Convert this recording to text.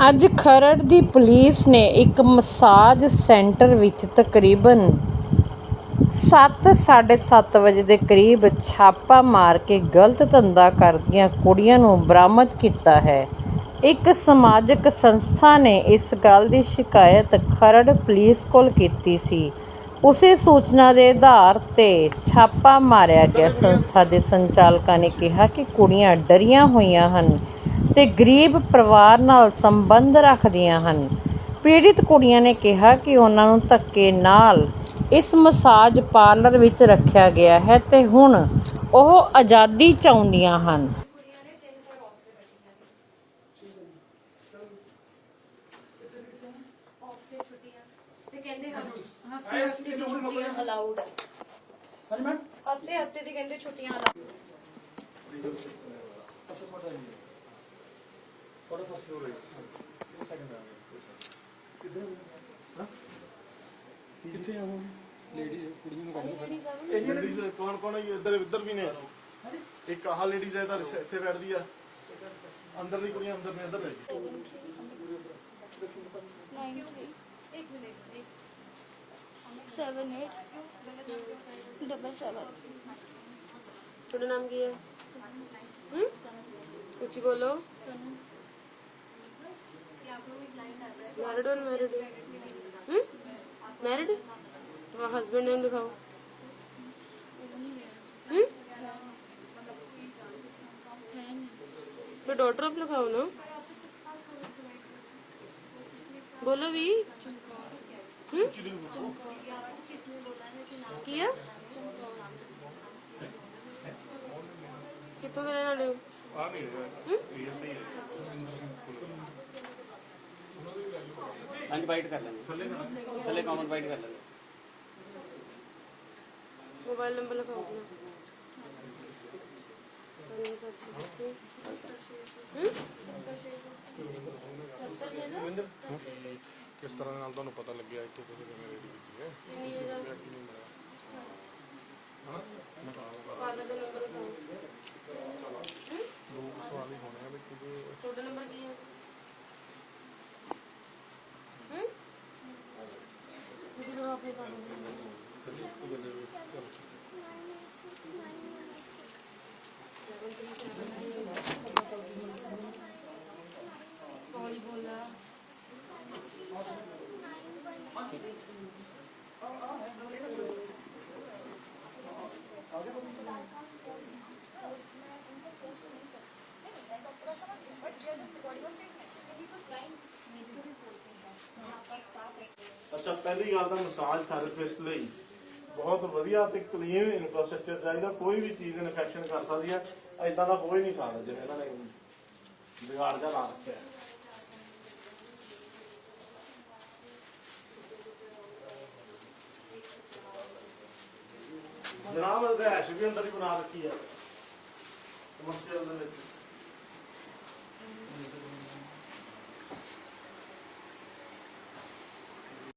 ਅੱਜ ਖਰੜ ਦੀ ਪੁਲਿਸ ਨੇ ਇੱਕ ਮਸਾਜ ਸੈਂਟਰ ਵਿੱਚ ਤਕਰੀਬਨ 7:30 ਵਜੇ ਦੇ ਕਰੀਬ ਛਾਪਾ ਮਾਰ ਕੇ ਗਲਤ ਧੰਦਾ ਕਰਦੀਆਂ ਕੁੜੀਆਂ ਨੂੰ ਬਰਾਮਦ ਕੀਤਾ ਹੈ। ਇੱਕ ਸਮਾਜਿਕ ਸੰਸਥਾ ਨੇ ਇਸ ਗੱਲ ਦੀ ਸ਼ਿਕਾਇਤ ਖਰੜ ਪੁਲਿਸ ਕੋਲ ਕੀਤੀ ਸੀ। ਉਸੇ ਸੂਚਨਾ ਦੇ ਆਧਾਰ ਤੇ ਛਾਪਾ ਮਾਰਿਆ ਗਿਆ। ਸੰਸਥਾ ਦੇ ਸੰਚਾਲਕਾਂ ਨੇ ਕਿਹਾ ਕਿ ਕੁੜੀਆਂ ਡਰੀਆਂ ਹੋਈਆਂ ਹਨ। ਤੇ ਗਰੀਬ ਪਰਿਵਾਰ ਨਾਲ ਸੰਬੰਧ ਰੱਖਦੀਆਂ ਹਨ। ਪੀੜਿਤ ਕੁੜੀਆਂ ਨੇ ਕਿਹਾ ਕਿ ਉਹਨਾਂ ਨੂੰ ਧੱਕੇ ਨਾਲ ਇਸ ਮਸਾਜ ਪਾਰਲਰ ਵਿੱਚ ਰੱਖਿਆ ਗਿਆ ਹੈ ਤੇ ਹੁਣ ਉਹ ਆਜ਼ਾਦੀ ਚਾਹੁੰਦੀਆਂ ਹਨ। ਤੇ ਕਹਿੰਦੇ ਹਫ਼ਤੇ ਹਫ਼ਤੇ ਦੀ ਛੁੱਟੀਆਂ ਅਲਾਉਡ ਹੈ ਹਾਂਜੀ ਮੈਮ ਹਫ਼ਤੇ ਹਫ਼ਤੇ ਦੀ ਕਹਿੰਦੇ ਛੁੱਟੀਆਂ allowed ਥੋੜਾ ਬਸ ਦੂਰ ਹੈ ਇਹ ਸੈਕਿੰਡ ਆ ਗਿਆ ਕਿੱਧਰ ਹਾਂ? ਕਿੱਥੇ ਆ ਉਹ? ਲੇਡੀ ਕੁੜੀਆਂ ਨੂੰ ਕੱਢ ਲਓ ਇਹ ਲੇਡੀਜ਼ ਕੌਣ ਕੌਣ ਹੈ ਇੱਧਰ ਇੱਧਰ ਵੀ ਨੇ। ਇੱਕ ਆਹ ਲੇਡੀਜ਼ ਹੈ ਤਾਂ ਇੱਥੇ ਬੈਠਦੀ ਆ। ਅੰਦਰ ਦੀ ਕੁੜੀਆਂ ਅੰਦਰ ਨੇ ਅੰਦਰ ਬੈਠ ਗਈ। ਨਾਈਨ ਇੱਕ ਮਿੰਟ। ਇੱਕ ਸੈਵਨ ਏਟ ਡਬਲ ਸੈਵਨ ਤੁਹਾਡਾ ਨਾਮ ਕੀ ਹੈ? ਹੂੰ? ਉੱਚੀ ਬੋਲੋ। मैरिड और मैरिड है मैरिड हाँ हस्बैंड नेम लिखाओ तो डॉटर आप लिखाओ ना बोलो भी किया कितों के रहने वाले हो ਹਾਂਜੀ ਵਾਈਟ ਕਰ ਲਾਂਗੇ ਥੱਲੇ ਕਾਮਨ ਵਾਈਟ ਕਰ ਲਾਂਗੇ ਮੋਬਾਈਲ ਨੰਬਰ ਲਿਖਾਓ ਆਪਣਾ। ਕਿਸ ਤਰ੍ਹਾਂ ਦੇ ਨਾਲ ਤੁਹਾਨੂੰ ਪਤਾ ਲੱਗਿਆ ਇੱਥੇ ਕਿਹਦੇ ਕਿਵੇਂ ਰੇਡੀ ਕੀਤੀ ਹੈ? Thank you. ਪਹਿਲੀ ਗੱਲ ਤਾਂ ਮਸਾਜ ਥੈਰੇਪਿਸਟ ਲਈ ਬਹੁਤ ਵਧੀਆ ਤੇ ਕਲੀਨ ਇਨਫਰਾਸਟ੍ਰਕਚਰ ਚਾਹੀਦਾ, ਕੋਈ ਵੀ ਚੀਜ਼ ਇਨਫੈਕਸ਼ਨ ਕਰ ਸਕਦੀ ਹੈ ਐਦਾਂ ਦਾ ਹੋ ਹੀ ਨਹੀਂ ਸਕਦਾ ਜਿਵੇਂ ਇਹਨਾਂ ਨੇ ਵਿਗਾੜ ਜਾ ਲਾ ਰੱਖਿਆ ਹੈ। ਜਨਾਬ ਰਹਿਸ਼ ਵੀ ਅੰਦਰ ਹੀ ਬਣਾ ਰੱਖੀ ਹੈ ਕਮਰਸ਼ੀਅਲ ਦੇ ਵਿੱਚ